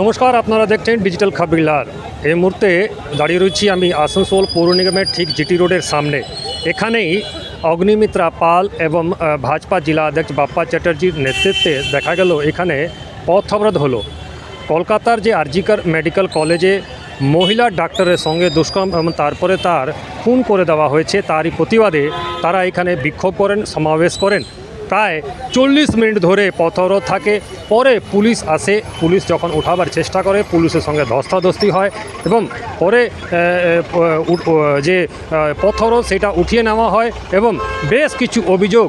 নমস্কার, আপনারা দেখছেন ডিজিটাল খাবিলার এই মুহূর্তে দাঁড়িয়ে রয়েছি আমি আসানসোল পৌর নিগমের ঠিক জিটি রোডের সামনে। এখানেই অগ্নিমিত্রা পাল এবং ভাজপা জেলা অধ্যক্ষ বাপ্পা চ্যাটার্জির নেতৃত্বে দেখা গেল, এখানে পথ অবরোধ হলো। কলকাতার যে আরজিকার মেডিকেল কলেজে মহিলা ডাক্তারের সঙ্গে দুষ্কর্ম এবং তারপরে তার খুন করে দেওয়া হয়েছে, তারই প্রতিবাদে তারা এখানে বিক্ষোভ করেন, সমাবেশ করেন। প্রায় চল্লিশ মিনিট ধরে পথ অবরোধ থাকে। পরে পুলিশ আসে। পুলিশ যখন উঠাবার চেষ্টা করে পুলিশের সঙ্গে ধস্তাধস্তি হয় এবং পরে যে আহ, পথ অবরোধ সেটা উঠিয়ে নেওয়া হয় এবং বেশ কিছু অভিযোগ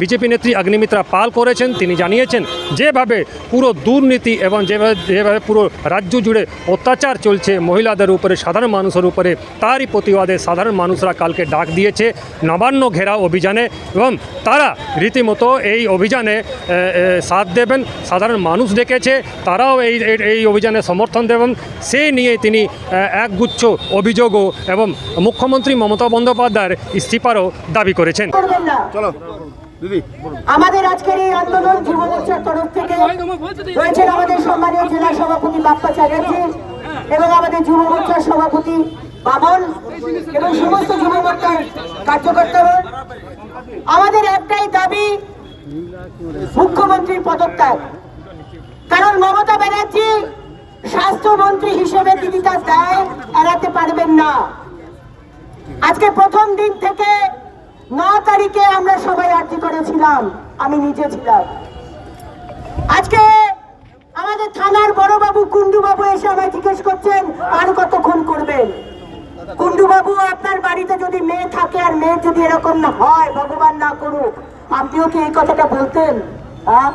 বিজেপি নেত্রী অগ্নিমিত্রা পাল করেছেন। তিনি জানিয়েছেন যেভাবে পুরো দুর্নীতি এবং যেভাবে যেভাবে পুরো রাজ্য জুড়ে অত্যাচার চলছে মহিলাদের উপরে সাধারণ মানুষের উপরে তারই প্রতিবাদে সাধারণ মানুষরা কালকে ডাক দিয়েছে। নবান্ন ঘেরাও অভিযানে এবং তারা রীতিমতো এই অভিযানে সাথ দেবেন। সাধারণ মানুষ ডেকেছে তারাও এই এই- অভিযানে সমর্থন দেবেন। সেই নিয়ে তিনি একগুচ্ছ অভিযোগও এবং মুখ্যমন্ত্রী মমতা বন্দ্যোপাধ্যায়ের ইস্তিফারও দাবি করেছেন। চলো দিদি। আমাদের আজকের এই আন্দোলন যুব মোর্চার তরফ থেকে রয়েছেন আমাদের সম্মানীয় জেলা সভাপতি বাপ্পা চ্যাটার্জি এবং আমাদের যুব মোর্চার সভাপতি বাবন এবং সমস্ত যুব মোর্চার কার্যকর্তারা আমাদের একটাই দাবি মুখ্যমন্ত্রীর পদত্যাগ। কারণ মমতা ব্যানার্জি স্বাস্থ্যমন্ত্রী হিসেবে তিনি তার দায় এড়াতে পারবেন না। আজকে প্রথম দিন থেকে ন তারিখে আমরা সবাই আর্জি করেছিলাম, আমি নিজে ছিলাম। আজকে আমাদের থানার বড়বাবু কুন্ডু বাবু এসে আমায় জিজ্ঞেস করছেন, আর কতক্ষণ করবেন? কুন্ডু বাবু আপনার বাড়িতে যদি মেয়ে থাকে আর মেয়ে যদি এরকম না হয়, ভগবান না করুক, আপনিও কি এই কথাটা বলতেন? হ্যাঁ?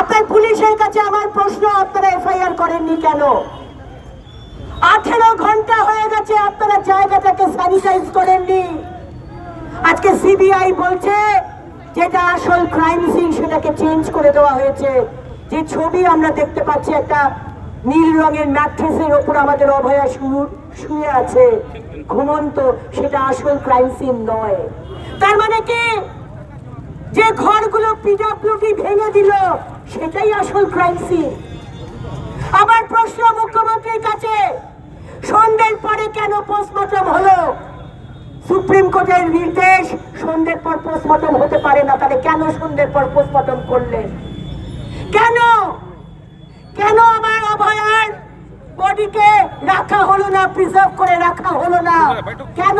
আপনার পুলিশের কাছে আমার প্রশ্ন আপনারা এফআইআর করেননি কেন? আঠেরো ঘণ্টা হয়ে গেছে আপনারা জায়গাটাকে স্যানিটাইজ করেননি। আজকে সিবিআই বলছে যেটা আসল ক্রাইম সিন সেটাকে চেঞ্জ করে দেওয়া হয়েছে। যে ছবি আমরা দেখতে পাচ্ছি, একটা নীল রঙের ম্যাট্রেসের ওপর আমাদের অভয়া শুয়ে আছে, ঘুমন্ত, সেটা আসল ক্রাইম সিন নয়। তার মানে কি? যে ঘরগুলো পিডাব্লিউডি ভেঙে দিল, সেটাই আসল ক্রাইম সিন আমার প্রশ্ন মুখ্যমন্ত্রীর কাছে, সন্ধ্যের পরে কেন পোস্টমর্টম হলো? সুপ্রিম কোর্টের নির্দেশ, সন্ধ্যের পর পোস্টমর্টম হতে পারে না, তাহলে কেন সন্ধ্যের পর পোস্টমর্টম করলেন? কেন? কেন আমার অভয়ার বডিকে রাখা হলো না প্রিজার্ভ করে রাখা হলো না। কেন?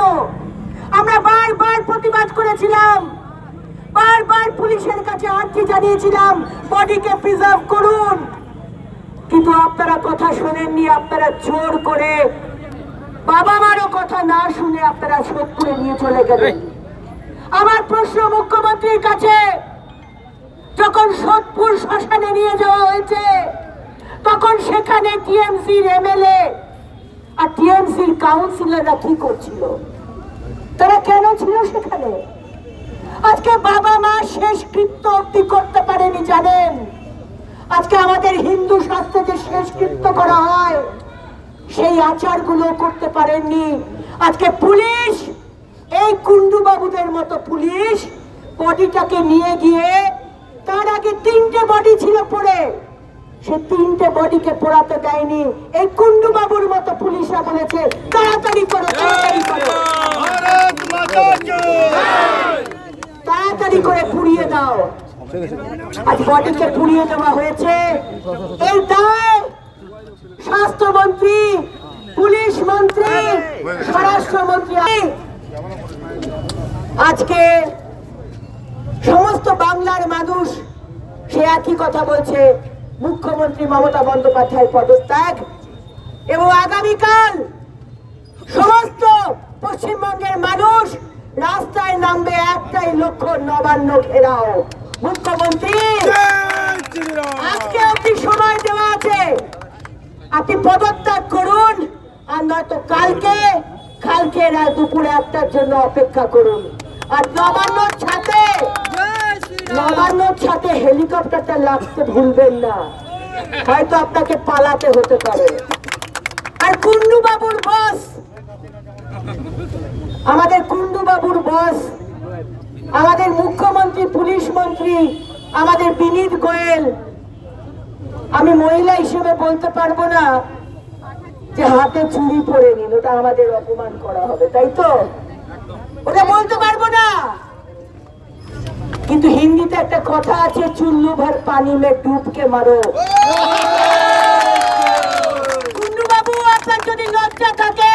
আমরা বারবার প্রতিবাদ করেছিলাম। বারবার পুলিশের কাছে আর্জি জানিয়েছিলাম বডিকে প্রিজার্ভ করুন। কিন্তু আপনারা কথা শোনেননি আপনারা জোর করে বাবা মারও কথা না শুনে আপনারা সোদপুরে নিয়ে চলে গেলেন। আমার প্রশ্ন মুখ্যমন্ত্রীর কাছে যখন সোদপুর শ্মশানে নিয়ে যাওয়া হয়েছে তখন সেখানে টিএমসির এমএলএ আর টিএমসির কাউন্সিলররা কি করছিল? তারা কেন ছিল সেখানে? আজকে বাবা মা শেষ কৃত্য অব্দি করতে পারেনি, জানেন? আজকে আমাদের হিন্দু শাস্ত্রে যে শেষ কৃত্য করা হয়, সেই আচারগুলো করতে পারেননি। আজকে পুলিশ, এই কুন্ডু বাবুদের মতো পুলিশ বডিটাকে নিয়ে গিয়ে তার আগে তিনটে বডি ছিল পড়ে। সে তিনটে বডিকে পোড়াতে দেয়নি। এই কুন্ডু বাবুর মতো পুলিশরা বলেছে তাড়াতাড়ি করো তাড়াতাড়ি করো। তাড়াতাড়ি করে পুড়িয়ে দাও। আজ বডিকে পুড়িয়ে দেওয়া হয়েছে। এর দায় স্বাস্থ্যমন্ত্রী পুলিশ মন্ত্রী স্বরাষ্ট্রমন্ত্রী আজকে সমস্ত বাংলার মানুষ সে একই কথা বলছে। মুখ্যমন্ত্রী মমতা বন্দ্যোপাধ্যায়ের পদত্যাগ এবং আগামীকাল সমস্ত পশ্চিমবঙ্গের মানুষ রাস্তায় নামবে একটাই লক্ষ্য, নবান্ন ঘেরাও। মুখ্যমন্ত্রী, আজকে অব্দি সময় দেওয়া আছে। আপনি পদত্যাগ করুন আর নয়তো কালকে কালকে দুপুরে একটার জন্য অপেক্ষা করুন। আর নবান্নর ছাতে হেলিকপ্টারটা লাগতে ভুলবেন না। হয়তো আপনাকে পালাতে হতে পারে। আর বস! আমাদের বস! আমাদের মুখ্যমন্ত্রী, পুলিশ মন্ত্রী, আমাদের বিনীত গোয়েল! আমি মহিলা হিসেবে বলতে পারব না যে হাতে চুরি পরে নিন ওটা আমাদের অপমান করা হবে, তাই তো? ওটা বলতে পারব না! কিন্তু হিন্দিতে একটা কথা আছে চুল্লু ভর পানি মে ডুবকে মারো। বাবু আপনার যদি লজ্জা থাকে,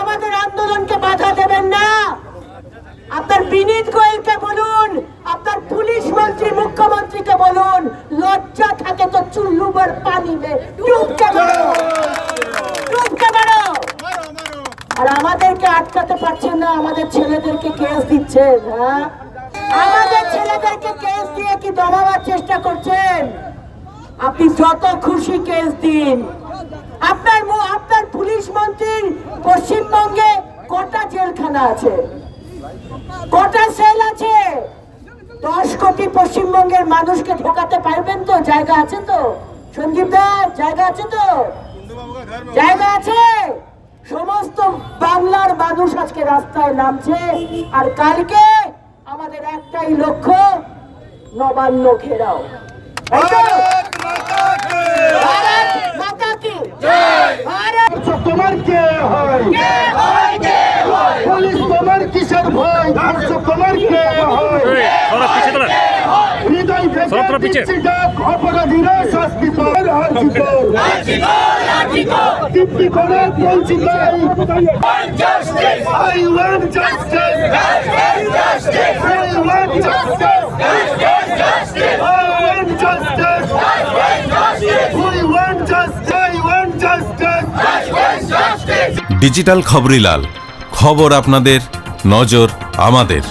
আমাদের আন্দোলনকে বাধা দেবেন না। আপনার বিনীত গোয়েলকে বলুন, আপনার পুলিশ মন্ত্রী, মুখ্যমন্ত্রীকে বলুন, লজ্জা থাকে তো চুল্লুবার পানি মে ডুবকে মারো। ডুবকে মারো। আর আমাদেরকে আটকাতে পারছেন না, আমাদের ছেলেদেরকে কেস দিচ্ছেন হ্যাঁ? আমাদের ছেলেদেরকে কেস দিয়ে কি দমাবার চেষ্টা করছেন? আপনি যত খুশি কেস দিন। আপনার আপনার পুলিশ মন্ত্রীর পশ্চিমবঙ্গে কটা জেলখানা আছে? কটা সেল আছে? দশ কোটি পশ্চিমবঙ্গের মানুষকে ঢোকাতে পারবেন তো? জায়গা আছে তো? সঞ্জীব দা, জায়গা আছে তো? জায়গা আছে? সমস্ত বাংলার মানুষ আজকে রাস্তায় নামছে। আর কালকে আমাদের একটাই লক্ষ্য নবান্ন ঘেরাও। তাই তো? ভারত মাতা কি ভারত! মাতা কি ভারত তোমার কে হয়? পুলিশ তোমার কিসের ভয়? তোমার কে হয়? সতেরো পিছে। ডিজিটাল খবরিলাল খবর আপনাদের নজর আমাদের